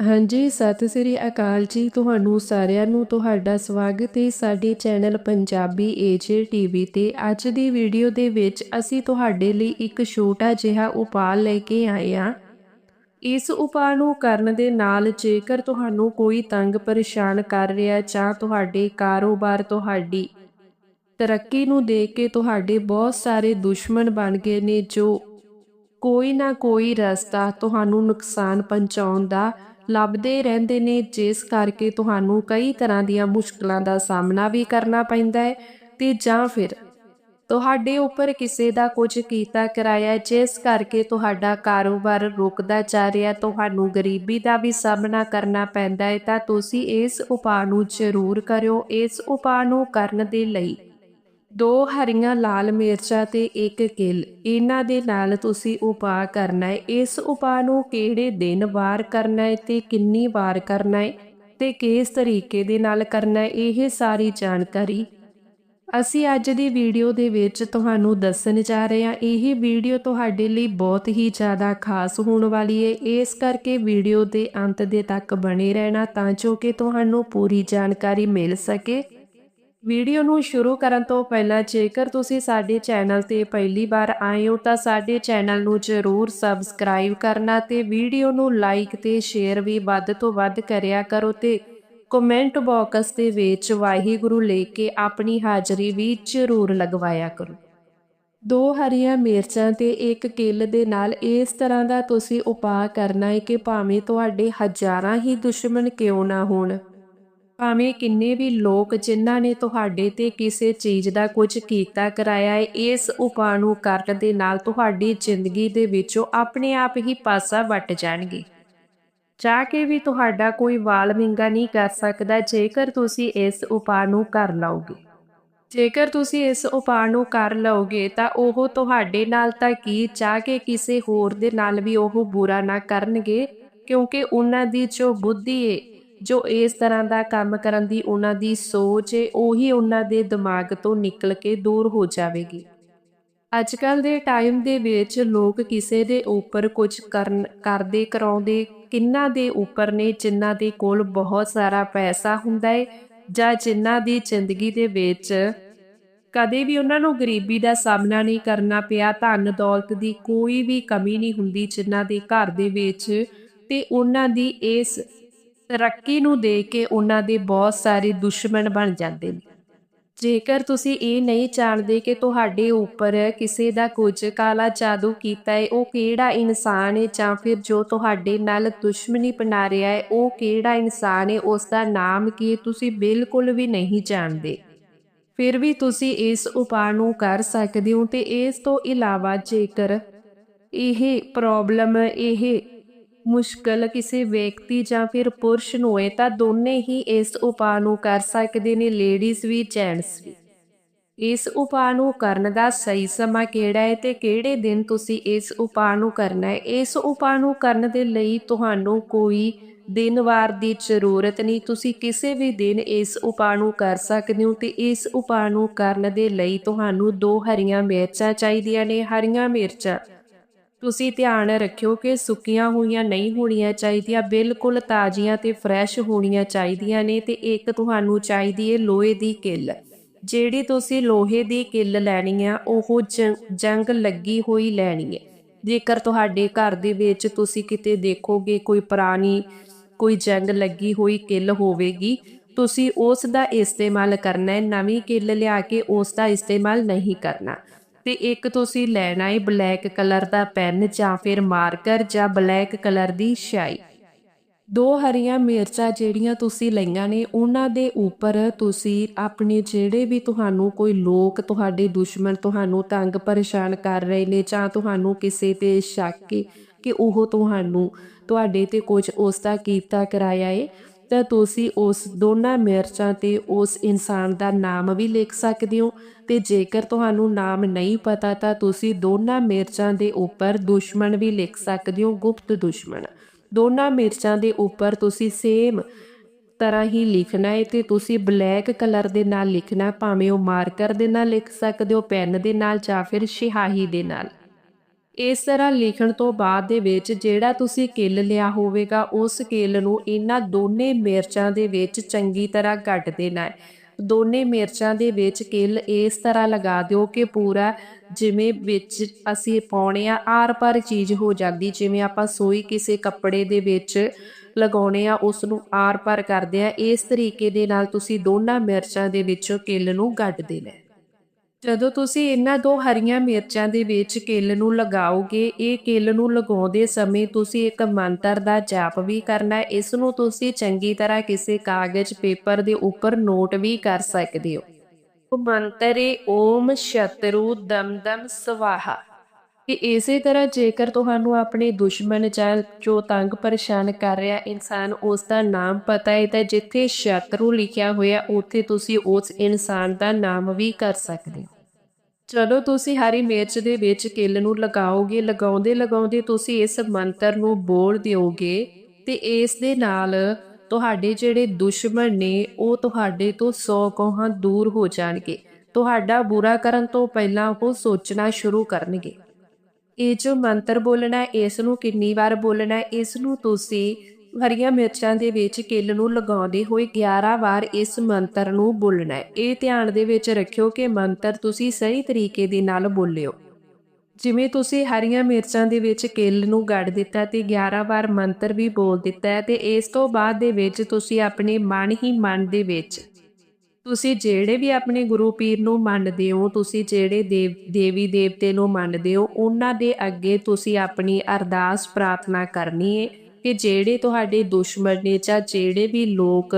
ਹਾਂਜੀ, ਸਤਿ ਸ੍ਰੀ ਅਕਾਲ ਜੀ ਤੁਹਾਨੂੰ ਸਾਰਿਆਂ ਨੂੰ। ਤੁਹਾਡਾ ਸਵਾਗਤ ਹੈ ਸਾਡੇ ਚੈਨਲ ਪੰਜਾਬੀ ਏਜੇ ਟੀਵੀ ਤੇ। ਅੱਜ ਦੀ ਵੀਡੀਓ ਦੇ ਵਿੱਚ ਅਸੀਂ ਤੁਹਾਡੇ ਲਈ ਇੱਕ ਛੋਟਾ ਜਿਹਾ ਉਪਾਅ ਲੈ ਕੇ ਆਏ ਹਾਂ। ਇਸ ਉਪਾਅ ਨੂੰ ਕਰਨ ਦੇ ਨਾਲ ਜੇਕਰ ਤੁਹਾਨੂੰ ਕੋਈ ਤੰਗ ਪਰੇਸ਼ਾਨ ਕਰ ਰਿਹਾ ਜਾਂ ਤੁਹਾਡੇ ਕਾਰੋਬਾਰ ਤੁਹਾਡੀ ਤਰੱਕੀ ਨੂੰ ਦੇਖ ਕੇ ਤੁਹਾਡੇ ਬਹੁਤ ਸਾਰੇ ਦੁਸ਼ਮਣ ਬਣ ਗਏ ਨੇ, ਜੋ ਕੋਈ ਨਾ ਕੋਈ ਰਸਤਾ ਤੁਹਾਨੂੰ ਨੁਕਸਾਨ ਪਹੁੰਚਾਉਣ ਦਾ ਲੱਭਦੇ ਰਹਿੰਦੇ ਨੇ, ਜਿਸ ਕਰਕੇ ਤੁਹਾਨੂੰ ਕਈ ਤਰ੍ਹਾਂ ਦੀਆਂ ਮੁਸ਼ਕਲਾਂ ਦਾ ਸਾਹਮਣਾ ਵੀ ਕਰਨਾ ਪੈਂਦਾ ਹੈ। ਤੇ ਜਾਂ ਫਿਰ ਤੁਹਾਡੇ ਉੱਪਰ ਕਿਸੇ ਦਾ ਕੁਝ ਕੀਤਾ ਕਰਾਇਆ, ਜਿਸ ਕਰਕੇ ਤੁਹਾਡਾ ਕਾਰੋਬਾਰ ਰੁਕਦਾ ਜਾ ਰਿਹਾ, ਤੁਹਾਨੂੰ ਗਰੀਬੀ ਦਾ ਵੀ ਸਾਹਮਣਾ ਕਰਨਾ ਪੈਂਦਾ ਹੈ। ਤਾਂ ਤੁਸੀਂ ਇਸ ਉਪਾਅ ਨੂੰ ਜ਼ਰੂਰ ਕਰਿਓ। ਇਸ ਉਪਾਅ ਨੂੰ ਕਰਨ ਦੇ ਲਈ ਦੋ ਹਰੀਆਂ, ਲਾਲ ਮਿਰਚਾਂ ਤੇ ਇੱਕ ਕਿਲ। ਇਹਨਾਂ ਦੇ ਨਾਲ ਤੁਸੀਂ ਉਪਾਅ ਕਰਨਾ ਹੈ। ਇਸ ਉਪਾਅ ਨੂੰ ਕਿਹੜੇ ਦਿਨ ਵਾਰ ਕਰਨਾ ਹੈ ਤੇ ਕਿੰਨੀ ਵਾਰ ਕਰਨਾ ਹੈ ਤੇ ਕਿਸ ਤਰੀਕੇ ਦੇ ਨਾਲ ਕਰਨਾ ਹੈ, ਇਹ ਸਾਰੀ ਜਾਣਕਾਰੀ ਅਸੀਂ ਅੱਜ ਦੀ ਵੀਡੀਓ ਦੇ ਵਿੱਚ ਤੁਹਾਨੂੰ ਦੱਸਣ ਜਾ ਰਹੇ ਹਾਂ। ਇਹ ਵੀਡੀਓ ਤੁਹਾਡੇ ਲਈ ਬਹੁਤ ਹੀ ਜ਼ਿਆਦਾ ਖਾਸ ਹੋਣ ਵਾਲੀ ਹੈ। ਇਸ ਕਰਕੇ ਵੀਡੀਓ ਦੇ ਅੰਤ ਦੇ ਤੱਕ ਬਣੇ ਰਹਿਣਾ ਤਾਂ ਜੋ ਕਿ ਤੁਹਾਨੂੰ ਪੂਰੀ ਜਾਣਕਾਰੀ ਮਿਲ ਸਕੇ। ਵੀਡੀਓ ਨੂੰ ਸ਼ੁਰੂ ਕਰਨ ਤੋਂ ਪਹਿਲਾਂ ਜੇਕਰ ਤੁਸੀਂ ਸਾਡੇ ਚੈਨਲ ਤੇ ਪਹਿਲੀ ਵਾਰ ਆਏ ਹੋ ਤਾਂ ਸਾਡੇ ਚੈਨਲ ਨੂੰ ਜ਼ਰੂਰ ਸਬਸਕ੍ਰਾਈਬ ਕਰਨਾ ਤੇ ਵੀਡੀਓ ਨੂੰ ਲਾਈਕ ਤੇ ਸ਼ੇਅਰ ਵੀ ਵੱਧ ਤੋਂ ਵੱਧ ਕਰਿਆ ਕਰੋ ਤੇ ਕਮੈਂਟ ਬਾਕਸ ਦੇ ਵਿੱਚ ਵਾਹਿਗੁਰੂ ਲੈ ਕੇ ਆਪਣੀ ਹਾਜ਼ਰੀ ਵੀ ਜ਼ਰੂਰ ਲਗਵਾਇਆ ਕਰੋ। ਦੋ ਹਰੀਆਂ ਮਿਰਚਾਂ ਤੇ ਇੱਕ ਕਿੱਲ ਦੇ ਨਾਲ ਇਸ ਤਰ੍ਹਾਂ ਦਾ ਤੁਸੀਂ ਉਪਾਅ ਕਰਨਾ ਹੈ ਕਿ ਭਾਵੇਂ ਤੁਹਾਡੇ ਹਜ਼ਾਰਾਂ ਹੀ ਦੁਸ਼ਮਣ ਕਿਉਂ ਨਾ ਹੋਣ। ਭਾਵੇਂ ਕਿੰਨੇ ਵੀ ਲੋਕ ਜਿਨ੍ਹਾਂ ਨੇ ਤੁਹਾਡੇ ਤੇ ਕਿਸੇ ਚੀਜ਼ ਦਾ ਕੁਝ ਕੀਤਾ ਕਰਾਇਆ ਹੈ, ਇਸ ਉਪਾਅ ਨੂੰ ਕਰਨ ਦੇ ਨਾਲ ਤੁਹਾਡੀ ਜ਼ਿੰਦਗੀ ਦੇ ਵਿੱਚੋਂ ਆਪਣੇ ਆਪ ਹੀ ਪਾਸਾ ਵੱਟ ਜਾਣਗੇ। ਚਾਹ ਕੇ ਵੀ ਤੁਹਾਡਾ ਕੋਈ ਵਾਲ ਮਿੰਗਾ ਨਹੀਂ ਕਰ ਸਕਦਾ, ਜੇਕਰ ਤੁਸੀਂ ਇਸ ਉਪਾਅ ਨੂੰ ਕਰ ਲਓਗੇ। ਜੇਕਰ ਤੁਸੀਂ ਇਸ ਉਪਾਅ ਨੂੰ ਕਰ ਲਓਗੇ, ਤਾਂ ਉਹ ਤੁਹਾਡੇ ਨਾਲ ਤਾਂ ਕੀ ਚਾਹ ਕੇ ਕਿਸੇ ਹੋਰ ਦੇ ਨਾਲ ਵੀ ਉਹ ਬੁਰਾ ਨਾ ਕਰਨਗੇ, ਕਿਉਂਕਿ ਉਹਨਾਂ ਦੀ ਜੋ ਬੁੱਧੀ ਏ ਜੋ ਇਸ ਤਰ੍ਹਾਂ ਦਾ ਕੰਮ ਕਰਨ ਦੀ ਉਹਨਾਂ ਦੀ ਸੋਚ ਏ, ਉਹੀ ਉਹਨਾਂ ਦੇ ਦਿਮਾਗ ਤੋਂ ਨਿਕਲ ਕੇ ਦੂਰ ਹੋ ਜਾਵੇਗੀ। ਅੱਜ ਕੱਲ ਦੇ ਟਾਈਮ ਦੇ ਵਿੱਚ ਲੋਕ ਕਿਸੇ ਦੇ ਉੱਪਰ ਕੁਝ ਕਰਨ, ਕਰਦੇ, ਕਰਾਉਂਦੇ ਕਿੰਨਾ ਦੇ ਉੱਪਰ ਨੇ, ਜਿਨ੍ਹਾਂ ਦੇ ਕੋਲ ਬਹੁਤ ਸਾਰਾ ਪੈਸਾ ਹੁੰਦਾ ਹੈ ਜਾਂ ਜਿਨ੍ਹਾਂ ਦੀ ਜ਼ਿੰਦਗੀ ਦੇ ਵਿੱਚ ਕਦੇ ਵੀ ਉਹਨਾਂ ਨੂੰ ਗਰੀਬੀ ਦਾ ਸਾਹਮਣਾ ਨਹੀਂ ਕਰਨਾ ਪਿਆ, ਧਨ ਦੌਲਤ ਦੀ ਕੋਈ ਵੀ ਕਮੀ ਨਹੀਂ ਹੁੰਦੀ ਜਿਨ੍ਹਾਂ ਦੇ ਘਰ ਦੇ ਵਿੱਚ ਤੇ ਉਹਨਾਂ ਦੀ ਇਸ ਤਰੱਕੀ ਨੂੰ ਦੇ ਕੇ ਉਹਨਾਂ ਦੇ ਬਹੁਤ ਸਾਰੇ ਦੁਸ਼ਮਣ ਬਣ ਜਾਂਦੇ ਨੇ। ਜੇਕਰ ਤੁਸੀਂ ਇਹ ਨਹੀਂ ਜਾਣਦੇ ਕਿ ਤੁਹਾਡੇ ਉੱਪਰ ਕਿਸੇ ਦਾ ਕੁਝ ਕਾਲਾ ਜਾਦੂ ਕੀਤਾ ਹੈ, ਉਹ ਕਿਹੜਾ ਇਨਸਾਨ ਹੈ ਜਾਂ ਫਿਰ ਜੋ ਤੁਹਾਡੇ ਨਾਲ ਦੁਸ਼ਮਣੀ ਬਣਾ ਰਿਹਾ ਹੈ, ਉਹ ਕਿਹੜਾ ਇਨਸਾਨ ਹੈ ਉਸ ਦਾ ਨਾਮ ਕੀ ਤੁਸੀਂ ਬਿਲਕੁਲ ਵੀ ਨਹੀਂ ਜਾਣਦੇ। ਫਿਰ ਵੀ ਤੁਸੀਂ ਇਸ ਉਪਾਅ ਨੂੰ ਕਰ ਸਕਦੇ ਹੋ ਤੇ ਇਸ ਤੋਂ ਇਲਾਵਾ ਜੇਕਰ ਇਹ ਪ੍ਰੋਬਲਮ ਇਹ ਮੁਸ਼ਕਲ ਕਿਸੇ ਵਿਅਕਤੀ ਜਾਂ ਫਿਰ ਪੁਰਸ਼ ਨੂੰ ਹੋਏ ਤਾਂ ਦੋਨੇ ਹੀ ਇਸ ਉਪਾਅ ਨੂੰ ਕਰ ਸਕਦੇ ਨੇ ਲੇਡੀਜ਼ ਵੀ ਜੈਂਟਸ ਵੀ। ਇਸ ਉਪਾਅ ਨੂੰ ਕਰਨ ਦਾ ਸਹੀ ਸਮਾਂ ਕਿਹੜਾ ਹੈ ਤੇ ਕਿਹੜੇ ਦਿਨ ਤੁਸੀਂ ਇਸ ਉਪਾਅ ਨੂੰ ਕਰਨਾ ਹੈ? ਇਸ ਉਪਾਅ ਨੂੰ ਕਰਨ ਦੇ ਲਈ ਤੁਹਾਨੂੰ ਕੋਈ ਦਿਨ ਵਾਰ ਦੀ ਜ਼ਰੂਰਤ ਨਹੀਂ। ਤੁਸੀਂ ਕਿਸੇ ਵੀ ਦਿਨ ਇਸ ਉਪਾਅ ਨੂੰ ਕਰ ਸਕਦੇ ਹੋ ਤੇ ਇਸ ਉਪਾਅ ਨੂੰ ਕਰਨ ਦੇ ਲਈ ਤੁਹਾਨੂੰ ਦੋ ਹਰੀਆਂ ਮਿਰਚਾਂ ਚਾਹੀਦੀਆਂ ਨੇ। ਹਰੀਆਂ ਮਿਰਚਾਂ ਤੁਸੀਂ ਧਿਆਨ ਰੱਖਿਓ ਕਿ ਸੁੱਕੀਆਂ ਹੋਈਆਂ ਨਹੀਂ ਹੋਣੀਆਂ ਚਾਹੀਦੀਆਂ, ਬਿਲਕੁਲ ਤਾਜ਼ੀਆਂ ਤੇ ਫਰੈਸ਼ ਹੋਣੀਆਂ ਚਾਹੀਦੀਆਂ ਨੇ ਤੇ ਇੱਕ ਤੁਹਾਨੂੰ ਚਾਹੀਦੀ ਹੈ ਲੋਹੇ ਦੀ ਕਿੱਲ। ਜਿਹੜੀ ਤੁਸੀਂ ਲੋਹੇ ਦੀ ਕਿੱਲ ਲੈਣੀ ਆ, ਉਹ ਜੰਗ ਲੱਗੀ ਹੋਈ ਲੈਣੀ ਹੈ ਜੇਕਰ ਤੁਹਾਡੇ ਘਰ ਦੇ ਵਿੱਚ ਤੁਸੀਂ ਕਿਤੇ ਦੇਖੋਗੇ ਕੋਈ ਪੁਰਾਣੀ, ਕੋਈ ਜੰਗ ਲੱਗੀ ਹੋਈ ਕਿੱਲ ਹੋਵੇਗੀ, ਤੁਸੀਂ ਉਸ ਦਾ ਇਸਤੇਮਾਲ ਕਰਨਾ ਹੈ ਨਵੀਂ ਕਿੱਲ ਲਿਆ ਕੇ ਉਸ ਦਾ ਇਸਤੇਮਾਲ ਨਹੀਂ ਕਰਨਾ। ਤੇ ਇੱਕ ਤੁਸੀਂ ਲੈਣਾ ਹੈ ਬਲੈਕ ਕਲਰ ਦਾ ਪੈਨ ਜਾਂ ਫਿਰ ਮਾਰਕਰ ਜਾਂ ਬਲੈਕ ਕਲਰ ਦੀ ਸ਼ਾਈ। ਦੋ ਹਰੀਆਂ ਮਿਰਚਾਂ ਜਿਹੜੀਆਂ ਤੁਸੀਂ ਲਈਆਂ ਨੇ, ਉਹਨਾਂ ਦੇ ਉੱਪਰ ਤੁਸੀਂ ਆਪਣੇ ਜਿਹੜੇ ਵੀ ਤੁਹਾਨੂੰ ਕੋਈ ਲੋਕ ਤੁਹਾਡੇ ਦੁਸ਼ਮਣ ਤੁਹਾਨੂੰ ਤੰਗ ਪਰੇਸ਼ਾਨ ਕਰ ਰਹੇ ਨੇ ਜਾਂ ਤੁਹਾਨੂੰ ਕਿਸੇ ਤੇ ਸ਼ੱਕ ਕਿ ਉਹ ਤੁਹਾਨੂੰ ਤੁਹਾਡੇ ਤੇ ਕੁਝ ਉਸ ਦਾ ਕੀਤਾ ਕਰਾਇਆ ਏ ਤਾਂ ਤੁਸੀਂ ਉਸ ਦੋਨਾਂ ਮਿਰਚਾਂ ਤੇ ਉਸ ਇਨਸਾਨ ਦਾ ਨਾਮ ਵੀ ਲਿਖ ਸਕਦੇ ਹੋ। ਤੇ ਜੇਕਰ ਤੁਹਾਨੂੰ ਨਾਮ ਨਹੀਂ ਪਤਾ ਤਾਂ ਤੁਸੀਂ ਦੋਨਾਂ ਮਿਰਚਾਂ ਦੇ ਉੱਪਰ ਦੁਸ਼ਮਣ ਵੀ ਲਿਖ ਸਕਦੇ ਹੋ, ਗੁਪਤ ਦੁਸ਼ਮਣ। ਦੋਨਾਂ ਮਿਰਚਾਂ ਦੇ ਉੱਪਰ ਤੁਸੀਂ ਸੇਮ ਤਰ੍ਹਾਂ ਹੀ ਲਿਖਣਾ ਹੈ ਤੇ ਤੁਸੀਂ ਬਲੈਕ ਕਲਰ ਦੇ ਨਾਲ ਲਿਖਣਾ, ਭਾਵੇਂ ਉਹ ਮਾਰਕਰ ਦੇ ਨਾਲ ਲਿਖ ਸਕਦੇ ਹੋ ਪੈਨ ਦੇ ਨਾਲ ਜਾਂ ਫਿਰ ਸਿਹਾਹੀ ਦੇ ਨਾਲ। ਇਸ ਤਰ੍ਹਾਂ ਲਿਖਣ ਤੋਂ ਬਾਅਦ ਦੇ ਵਿੱਚ ਜਿਹੜਾ ਤੁਸੀਂ ਕਿੱਲ ਲਿਆ ਹੋਵੇਗਾ, ਉਸ ਕਿੱਲ ਨੂੰ ਇਹਨਾਂ ਦੋਨੇ ਮਿਰਚਾਂ ਦੇ ਵਿੱਚ ਚੰਗੀ ਤਰ੍ਹਾਂ ਕੱਟ ਦੇਣਾ ਹੈ। ਦੋਨੇ ਮਿਰਚਾਂ ਦੇ ਵਿੱਚ ਕਿੱਲ ਇਸ ਤਰ੍ਹਾਂ ਲਗਾ ਦਿਓ ਕਿ ਪੂਰਾ ਜਿਵੇਂ ਵਿੱਚ ਅਸੀਂ ਪਾਉਣੇ ਆ, ਆਰ ਪਰ ਚੀਜ਼ ਹੋ ਜਾਂਦੀ, ਜਿਵੇਂ ਆਪਾਂ ਸੋਈ ਕਿਸੇ ਕੱਪੜੇ ਦੇ ਵਿੱਚ ਲਗਾਉਣੇ ਆ ਉਸ ਨੂੰ ਆਰ ਪਰ ਕਰਦੇ ਆ, ਇਸ ਤਰੀਕੇ ਦੇ ਨਾਲ ਤੁਸੀਂ ਦੋਨਾਂ ਮਿਰਚਾਂ ਦੇ ਵਿੱਚੋਂ ਕਿੱਲ ਨੂੰ ਕੱਢ ਦੇਣਾ ਜਦੋਂ ਤੁਸੀਂ ਇਹਨਾਂ ਦੋ ਹਰੀਆਂ ਮਿਰਚਾਂ ਦੇ ਵਿੱਚ ਕਿੱਲ ਨੂੰ ਲਗਾਓਗੇ, ਇਹ ਕਿੱਲ ਨੂੰ ਲਗਾਉਂਦੇ ਸਮੇਂ ਤੁਸੀਂ ਇੱਕ ਮੰਤਰ ਦਾ ਜਾਪ ਵੀ ਕਰਨਾ ਹੈ। ਇਸ ਨੂੰ ਤੁਸੀਂ ਚੰਗੀ ਤਰ੍ਹਾਂ ਕਿਸੇ ਕਾਗਜ਼ ਪੇਪਰ ਦੇ ਉੱਪਰ ਨੋਟ ਵੀ ਕਰ ਸਕਦੇ ਹੋ। ਉਹ ਮੰਤਰ ਏ ਓਮ ਸ਼ਤਰੂ ਦਮਦਮ ਸਵਾਹਾ। ਕਿ ਇਸੇ ਤਰ੍ਹਾਂ ਜੇਕਰ ਤੁਹਾਨੂੰ ਆਪਣੇ ਦੁਸ਼ਮਣ ਜਾਂ ਜੋ ਤੰਗ ਪਰੇਸ਼ਾਨ ਕਰ ਰਿਹਾ ਇਨਸਾਨ, ਉਸ ਦਾ ਨਾਮ ਪਤਾ ਹੈ, ਤਾਂ ਜਿੱਥੇ ਸ਼ਤਰੂ ਲਿਖਿਆ ਹੋਇਆ, ਉੱਥੇ ਤੁਸੀਂ ਉਸ ਇਨਸਾਨ ਦਾ ਨਾਮ ਵੀ ਕਰ ਸਕਦੇ ਹੋ। ਚਲੋ, ਤੁਸੀਂ ਹਰੀ ਮਿਰਚ ਦੇ ਵਿੱਚ ਕਿੱਲ ਨੂੰ ਲਗਾਓਗੇ, ਲਗਾਉਂਦੇ ਲਗਾਉਂਦੇ ਤੁਸੀਂ ਇਸ ਮੰਤਰ ਨੂੰ ਬੋਲ ਦਿਓਗੇ ਤੇ ਇਸ ਦੇ ਨਾਲ ਤੁਹਾਡੇ ਜਿਹੜੇ ਦੁਸ਼ਮਣ ਨੇ, ਉਹ ਤੁਹਾਡੇ ਤੋਂ 100 ਕੋਹਾਂ ਦੂਰ ਹੋ ਜਾਣਗੇ। ਤੁਹਾਡਾ ਬੁਰਾ ਕਰਨ ਤੋਂ ਪਹਿਲਾਂ ਉਹ ਸੋਚਣਾ ਸ਼ੁਰੂ ਕਰਨਗੇ। ਇਹ ਜੋ ਮੰਤਰ ਬੋਲਣਾ ਇਸ ਨੂੰ ਕਿੰਨੀ ਵਾਰ ਬੋਲਣਾ ਇਸ ਨੂੰ ਤੁਸੀਂ ਹਰੀਆਂ ਮਿਰਚਾਂ ਦੇ ਵਿੱਚ ਕਿੱਲ ਨੂੰ ਲਗਾਉਂਦੇ ਹੋਏ 11 ਵਾਰ ਇਸ ਮੰਤਰ ਨੂੰ ਬੋਲਣਾ ਹੈ। ਇਹ ਧਿਆਨ ਦੇ ਵਿੱਚ ਰੱਖਿਓ ਕਿ ਮੰਤਰ ਤੁਸੀਂ ਸਹੀ ਤਰੀਕੇ ਦੇ ਨਾਲ ਬੋਲਿਓ। ਜਿਵੇਂ ਤੁਸੀਂ ਹਰੀਆਂ ਮਿਰਚਾਂ ਦੇ ਵਿੱਚ ਕਿੱਲ ਨੂੰ ਗੱਡ ਦਿੱਤਾ ਤੇ 11 ਵਾਰ ਮੰਤਰ ਵੀ ਬੋਲ ਦਿੱਤਾ ਹੈ ਤੇ ਇਸ ਤੋਂ ਬਾਅਦ ਦੇ ਵਿੱਚ ਤੁਸੀਂ ਆਪਣੇ ਮਨ ਹੀ ਮਨ ਦੇ ਵਿੱਚ ਤੁਸੀਂ ਜਿਹੜੇ ਵੀ ਆਪਣੇ ਗੁਰੂ ਪੀਰ ਨੂੰ ਮੰਨਦੇ ਹੋ, ਤੁਸੀਂ ਜਿਹੜੇ ਦੇਵ, ਦੇਵੀ ਦੇਵਤੇ ਨੂੰ ਮੰਨਦੇ ਹੋ, ਉਹਨਾਂ ਦੇ ਅੱਗੇ ਤੁਸੀਂ ਆਪਣੀ ਅਰਦਾਸ ਪ੍ਰਾਰਥਨਾ ਕਰਨੀ ਹੈ ਕਿ ਜਿਹੜੇ ਤੁਹਾਡੇ ਦੁਸ਼ਮਣ ਨੇ ਜਾਂ ਜਿਹੜੇ ਵੀ ਲੋਕ,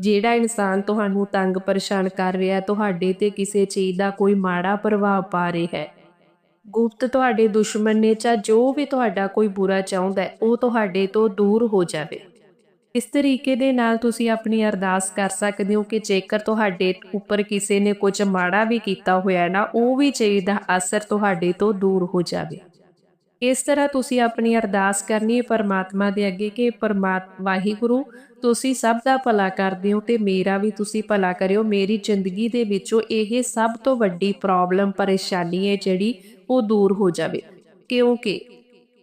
ਜਿਹੜਾ ਇਨਸਾਨ ਤੁਹਾਨੂੰ ਤੰਗ ਪਰੇਸ਼ਾਨ ਕਰ ਰਿਹਾ, ਤੁਹਾਡੇ ਤੇ ਕਿਸੇ ਚੀਜ਼ ਦਾ ਕੋਈ ਮਾੜਾ ਪ੍ਰਭਾਵ ਪਾ ਰਿਹਾ ਹੈ। ਗੁਪਤ ਤੁਹਾਡੇ ਦੁਸ਼ਮਣ ਨੇ ਜਾਂ ਜੋ ਵੀ ਤੁਹਾਡਾ ਕੋਈ ਬੁਰਾ ਚਾਹੁੰਦਾ ਉਹ ਤੁਹਾਡੇ ਤੋਂ ਦੂਰ ਹੋ ਜਾਵੇ। ਇਸ ਤਰੀਕੇ ਦੇ ਨਾਲ ਤੁਸੀਂ ਆਪਣੀ ਅਰਦਾਸ ਕਰ ਸਕਦੇ ਹੋ ਕਿ ਜੇਕਰ ਤੁਹਾਡੇ ਉੱਪਰ ਕਿਸੇ ਨੇ ਕੁਝ ਮਾੜਾ ਵੀ ਕੀਤਾ ਹੋਇਆ ਨਾ, ਉਹ ਵੀ ਚੀਜ਼ ਦਾ ਅਸਰ ਤੁਹਾਡੇ ਤੋਂ ਦੂਰ ਹੋ ਜਾਵੇ। ਇਸ ਤਰ੍ਹਾਂ ਤੁਸੀਂ ਆਪਣੀ ਅਰਦਾਸ ਕਰਨੀ ਹੈ ਪਰਮਾਤਮਾ ਦੇ ਅੱਗੇ ਕਿ ਪਰਮਾਤ, ਵਾਹਿਗੁਰੂ, ਤੁਸੀਂ ਸਭ ਦਾ ਭਲਾ ਕਰਦੇ ਹੋ ਤੇ ਮੇਰਾ ਵੀ ਤੁਸੀਂ ਭਲਾ ਕਰਿਓ। ਮੇਰੀ ਜ਼ਿੰਦਗੀ ਦੇ ਵਿੱਚੋਂ ਇਹ ਸਭ ਤੋਂ ਵੱਡੀ ਪ੍ਰੋਬਲਮ ਪਰੇਸ਼ਾਨੀ ਹੈ ਜਿਹੜੀ ਉਹ ਦੂਰ ਹੋ ਜਾਵੇ। ਕਿਉਂਕਿ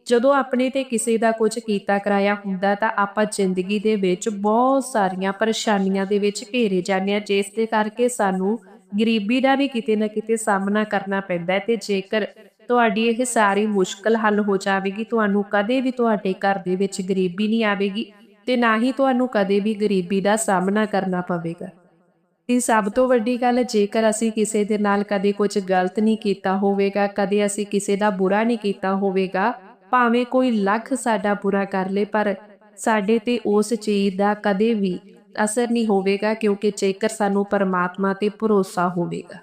ਜਦੋਂ ਆਪਣੇ ਤੇ ਕਿਸੇ ਦਾ ਕੁਝ ਕੀਤਾ ਕਰਾਇਆ ਹੁੰਦਾ ਤਾਂ ਆਪਾਂ ਜ਼ਿੰਦਗੀ ਦੇ ਵਿੱਚ ਬਹੁਤ ਸਾਰੀਆਂ ਪਰੇਸ਼ਾਨੀਆਂ ਦੇ ਵਿੱਚ ਘੇਰੇ ਜਾਂਦੇ ਹਾਂ, ਜਿਸ ਦੇ ਕਰਕੇ ਸਾਨੂੰ ਗਰੀਬੀ ਦਾ ਵੀ ਕਿਤੇ ਨਾ ਕਿਤੇ ਸਾਹਮਣਾ ਕਰਨਾ ਪੈਂਦਾ ਹੈ ਤੇ ਜੇਕਰ ਤੁਹਾਡੀ ਇਹ ਸਾਰੀ ਮੁਸ਼ਕਲ ਹੱਲ ਹੋ ਜਾਵੇਗੀ, ਤੁਹਾਨੂੰ ਕਦੇ ਵੀ ਤੁਹਾਡੇ ਘਰ ਦੇ ਵਿੱਚ ਗਰੀਬੀ ਨਹੀਂ ਆਵੇਗੀ ਤੇ ਨਾ ਹੀ ਤੁਹਾਨੂੰ ਕਦੇ ਵੀ ਗਰੀਬੀ ਦਾ ਸਾਹਮਣਾ ਕਰਨਾ ਪਵੇਗਾ। ਇਹ ਸਭ ਤੋਂ ਵੱਡੀ ਗੱਲ, ਜੇਕਰ ਅਸੀਂ ਕਿਸੇ ਦੇ ਨਾਲ ਕਦੇ ਕੁਝ ਗਲਤ ਨਹੀਂ ਕੀਤਾ ਹੋਵੇਗਾ, ਕਦੇ ਅਸੀਂ ਕਿਸੇ ਦਾ ਬੁਰਾ ਨਹੀਂ ਕੀਤਾ ਹੋਵੇਗਾ ਭਾਵੇਂ ਕੋਈ ਲੱਖ ਸਾਡਾ ਬੁਰਾ ਕਰ ਲੇ, ਪਰ ਸਾਡੇ ਤੇ ਉਸ ਚੀਜ਼ ਦਾ ਕਦੇ ਵੀ ਅਸਰ ਨਹੀਂ ਹੋਵੇਗਾ, ਕਿਉਂਕਿ ਜੇਕਰ ਸਾਨੂੰ ਪਰਮਾਤਮਾ ਤੇ ਭਰੋਸਾ ਹੋਵੇਗਾ।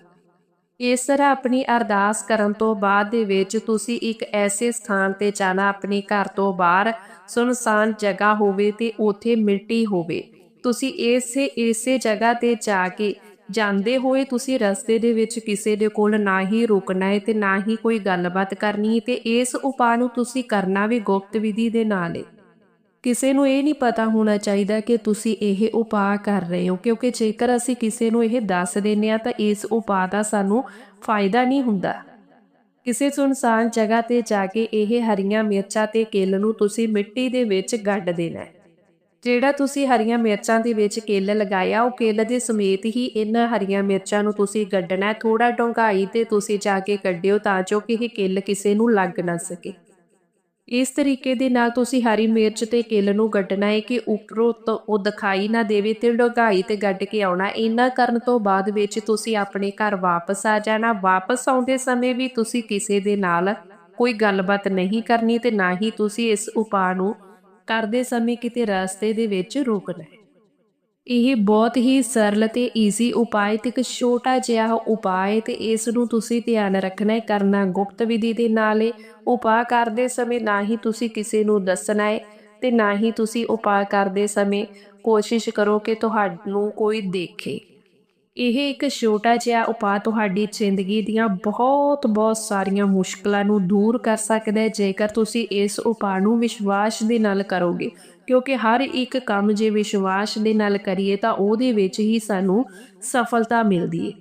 ਇਸ ਤਰ੍ਹਾਂ ਆਪਣੀ ਅਰਦਾਸ ਕਰਨ ਤੋਂ ਬਾਅਦ ਦੇ ਵਿੱਚ ਤੁਸੀਂ ਇੱਕ ਐਸੇ ਸਥਾਨ ਤੇ ਜਾਣਾ, ਆਪਣੇ ਘਰ ਤੋਂ ਬਾਹਰ ਸੁਨਸਾਨ ਜਗ੍ਹਾ ਹੋਵੇ ਤੇ ਉੱਥੇ ਮਿੱਟੀ ਹੋਵੇ। ਤੁਸੀਂ ਇਸੇ ਇਸੇ ਜਗ੍ਹਾ ਤੇ ਜਾ ਕੇ ਜਾਂਦੇ ਹੋਏ ਤੁਸੀਂ ਰਸਤੇ ਦੇ ਵਿੱਚ ਕਿਸੇ ਦੇ ਕੋਲ ਨਾ ਹੀ ਰੁਕਣਾ ਹੈ ਤੇ ਨਾ ਹੀ ਕੋਈ ਗੱਲਬਾਤ ਕਰਨੀ ਹੈ ਤੇ ਇਸ ਉਪਾਅ ਨੂੰ ਤੁਸੀਂ ਕਰਨਾ ਵੀ ਗੁਪਤ ਵਿਧੀ ਦੇ ਨਾਲ ਹੈ ਕਿਸੇ ਨੂੰ ਇਹ ਨਹੀਂ ਪਤਾ ਹੋਣਾ ਚਾਹੀਦਾ ਕਿ ਤੁਸੀਂ ਇਹ ਉਪਾਅ ਕਰ ਰਹੇ ਹੋ, ਕਿਉਂਕਿ ਜੇਕਰ ਅਸੀਂ ਕਿਸੇ ਨੂੰ ਇਹ ਦੱਸ ਦਿੰਨੇ ਆ ਤਾਂ ਇਸ ਉਪਾਅ ਦਾ ਸਾਨੂੰ ਫਾਇਦਾ ਨਹੀਂ ਹੁੰਦਾ। ਕਿਸੇ ਸੁਨਸਾਨ ਜਗ੍ਹਾ ਤੇ ਜਾ ਕੇ ਇਹ ਹਰੀਆਂ ਮਿਰਚਾਂ ਤੇ ਕਿੱਲ ਨੂੰ ਤੁਸੀਂ ਮਿੱਟੀ ਦੇ ਵਿੱਚ ਗੱਡ ਦੇਣਾ ਹੈ ਜਿਹੜਾ ਤੁਸੀਂ ਹਰੀਆਂ ਮਿਰਚਾਂ ਦੇ ਵਿੱਚ ਕਿੱਲ ਲਗਾਇਆ ਉਹ ਕਿੱਲ ਦੇ ਸਮੇਤ ਹੀ ਇਹਨਾਂ ਹਰੀਆਂ ਮਿਰਚਾਂ ਨੂੰ ਤੁਸੀਂ ਗੱਡਣਾ ਹੈ ਥੋੜਾ ਡੂੰਘਾਈ ਤੇ ਤੁਸੀਂ ਜਾ ਕੇ ਕੱਢਿਓ ਤਾਂ ਜੋ ਕਿ ਇਹ ਕਿੱਲ ਕਿਸੇ ਨੂੰ ਲੱਗ ਨਾ ਸਕੇ। ਇਸ ਤਰੀਕੇ ਦੇ ਨਾਲ ਤੁਸੀਂ ਹਰੀ ਮਿਰਚ ਤੇ ਕਿੱਲ ਨੂੰ ਗੱਡਣਾ ਹੈ ਕਿ ਉੱਪਰੋਂ ਤੋਂ ਉਹ ਦਿਖਾਈ ਨਾ ਦੇਵੇ ਤੇ ਡੁੰਘਾਈ ਤੇ ਗੱਡ ਕੇ ਆਉਣਾ। ਇਹਨਾਂ ਕਰਨ ਤੋਂ ਬਾਅਦ ਵਿੱਚ ਤੁਸੀਂ ਆਪਣੇ ਘਰ ਵਾਪਸ ਆ ਜਾਣਾ। ਵਾਪਸ ਆਉਂਦੇ ਸਮੇਂ ਵੀ ਤੁਸੀਂ ਕਿਸੇ ਦੇ ਨਾਲ ਕੋਈ ਗੱਲਬਾਤ ਨਹੀਂ ਕਰਨੀ ਤੇ ਨਾ ਹੀ ਤੁਸੀਂ ਇਸ ਉਪਾਅ ਨੂੰ ਕਰਦੇ ਸਮੇਂ ਕਿਤੇ ਰਸਤੇ ਦੇ ਵਿੱਚ ਰੁਕਣਾ ਹੈ ਇਹ ਬਹੁਤ ਹੀ ਸਰਲ ਤੇ ਈਜ਼ੀ ਉਪਾਅ ਤੇ ਇੱਕ ਛੋਟਾ ਜਿਹਾ ਉਪਾਅ ਹੈ ਤੇ ਇਸ ਨੂੰ ਤੁਸੀਂ ਧਿਆਨ ਰੱਖਣਾ ਹੈ। ਕਰਨਾ ਗੁਪਤ ਵਿਧੀ ਦੇ ਨਾਲ ਹੈ ਉਪਾਅ ਕਰਦੇ ਸਮੇਂ ਨਾ ਹੀ ਤੁਸੀਂ ਕਿਸੇ ਨੂੰ ਦੱਸਣਾ ਹੈ ਤੇ ਨਾ ਹੀ ਤੁਸੀਂ ਉਪਾਅ ਕਰਦੇ ਸਮੇਂ ਕੋਸ਼ਿਸ਼ ਕਰੋ ਕਿ ਤੁਹਾਨੂੰ ਕੋਈ ਦੇਖੇ। ਇਹ ਇੱਕ ਛੋਟਾ ਜਿਹਾ ਉਪਾਅ ਤੁਹਾਡੀ ਜ਼ਿੰਦਗੀ ਦੀਆਂ ਬਹੁਤ ਬਹੁਤ ਸਾਰੀਆਂ ਮੁਸ਼ਕਲਾਂ ਨੂੰ ਦੂਰ ਕਰ ਸਕਦਾ ਹੈ, ਜੇਕਰ ਤੁਸੀਂ ਇਸ ਉਪਾਅ ਨੂੰ ਵਿਸ਼ਵਾਸ ਦੇ ਨਾਲ ਕਰੋਗੇ। ਕਿਉਂਕਿ ਹਰ ਇੱਕ ਕੰਮ ਜੇ ਵਿਸ਼ਵਾਸ ਦੇ ਨਾਲ ਕਰੀਏ ਤਾਂ ਉਹਦੇ ਵਿੱਚ ਹੀ ਸਾਨੂੰ ਸਫਲਤਾ ਮਿਲਦੀ ਹੈ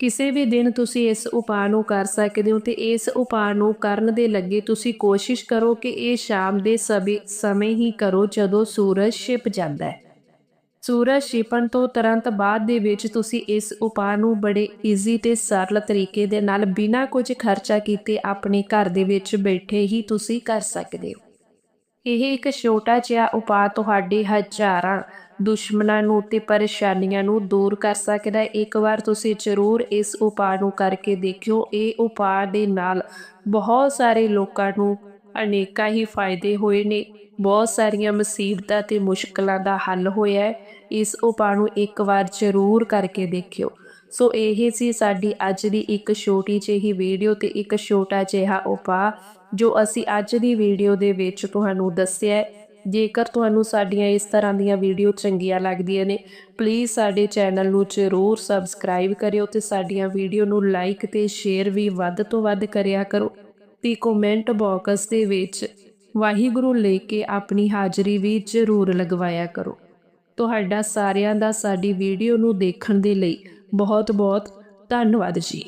ਕਿਸੇ ਵੀ ਦਿਨ ਤੁਸੀਂ ਇਸ ਉਪਾਅ ਨੂੰ ਕਰ ਸਕਦੇ ਹੋ ਤੇ ਇਸ ਉਪਾਅ ਨੂੰ ਕਰਨ ਦੇ ਲੱਗੇ ਤੁਸੀਂ ਕੋਸ਼ਿਸ਼ ਕਰੋ ਕਿ ਇਹ ਸ਼ਾਮ ਦੇ ਸਮੇਂ ਸਮੇਂ ਹੀ ਕਰੋ ਜਦੋਂ ਸੂਰਜ ਛਿਪ ਜਾਂਦਾ ਹੈ। ਸੂਰਜ ਛਿਪਣ ਤੋਂ ਤੁਰੰਤ ਬਾਅਦ ਦੇ ਵਿੱਚ ਤੁਸੀਂ ਇਸ ਉਪਾਅ ਨੂੰ ਬੜੇ ਈਜ਼ੀ ਤੇ ਸਰਲ ਤਰੀਕੇ ਦੇ ਨਾਲ ਬਿਨਾਂ ਕੁਝ ਖਰਚਾ ਕੀਤੇ ਆਪਣੇ ਘਰ ਦੇ ਵਿੱਚ ਬੈਠੇ ਹੀ ਤੁਸੀਂ ਕਰ ਸਕਦੇ ਹੋ। ਇਹ ਇੱਕ ਛੋਟਾ ਜਿਹਾ ਉਪਾਅ ਤੁਹਾਡੇ ਹਜ਼ਾਰਾਂ ਦੁਸ਼ਮਣਾਂ ਨੂੰ ਤੇ ਪਰੇਸ਼ਾਨੀਆਂ ਨੂੰ ਦੂਰ ਕਰ ਸਕਦਾ ਹੈ। ਇੱਕ ਵਾਰ ਤੁਸੀਂ ਜ਼ਰੂਰ ਇਸ ਉਪਾਅ ਨੂੰ ਕਰਕੇ ਦੇਖਿਓ। ਇਹ ਉਪਾਅ ਦੇ ਨਾਲ ਬਹੁਤ ਸਾਰੇ ਲੋਕਾਂ ਨੂੰ ਅਨੇਕਾਂ ਹੀ ਫਾਇਦੇ ਹੋਏ ਨੇ। ਬਹੁਤ ਸਾਰੀਆਂ ਮੁਸੀਬਤਾਂ ਤੇ ਮੁਸ਼ਕਲਾਂ ਦਾ ਹੱਲ ਹੋਇਆ ਹੈ। ਇਸ ਉਪਾਅ ਨੂੰ ਇੱਕ ਵਾਰ ਜ਼ਰੂਰ ਕਰਕੇ ਦੇਖਿਓ। ਸੋ ਇਹ ਸੀ ਸਾਡੀ ਅੱਜ ਦੀ ਇੱਕ ਛੋਟੀ ਜਿਹੀ ਵੀਡੀਓ ਤੇ ਇੱਕ ਛੋਟਾ ਜਿਹਾ ਉਪਾਅ, ਜੋ ਅਸੀਂ ਅੱਜ ਦੀ ਵੀਡੀਓ ਦੇ ਵਿੱਚ ਤੁਹਾਨੂੰ ਦੱਸਿਆ ਹੈ। ਜੇਕਰ ਤੁਹਾਨੂੰ ਸਾਡੀਆਂ ਇਸ ਤਰ੍ਹਾਂ ਦੀਆਂ ਵੀਡੀਓ ਚੰਗੀਆਂ ਲੱਗਦੀਆਂ ਨੇ ਪਲੀਜ਼ ਸਾਡੇ ਚੈਨਲ ਨੂੰ ਜ਼ਰੂਰ ਸਬਸਕ੍ਰਾਈਬ ਕਰਿਓ ਤੇ ਸਾਡੀਆਂ ਵੀਡੀਓ ਨੂੰ ਲਾਈਕ ਤੇ ਸ਼ੇਅਰ ਵੀ ਵੱਧ ਤੋਂ ਵੱਧ ਕਰਿਆ ਕਰੋ। ਤੇ ਕਮੈਂਟ ਬਾਕਸ ਦੇ ਵਿੱਚ ਵਾਹਿਗੁਰੂ ਲੈ ਕੇ ਆਪਣੀ ਹਾਜ਼ਰੀ ਵੀ ਜ਼ਰੂਰ ਲਗਵਾਇਆ ਕਰੋ। ਤੁਹਾਡਾ ਸਾਰਿਆਂ ਦਾ ਸਾਡੀ ਵੀਡੀਓ ਨੂੰ ਦੇਖਣ ਦੇ ਲਈ ਬਹੁਤ ਬਹੁਤ ਧੰਨਵਾਦ ਜੀ।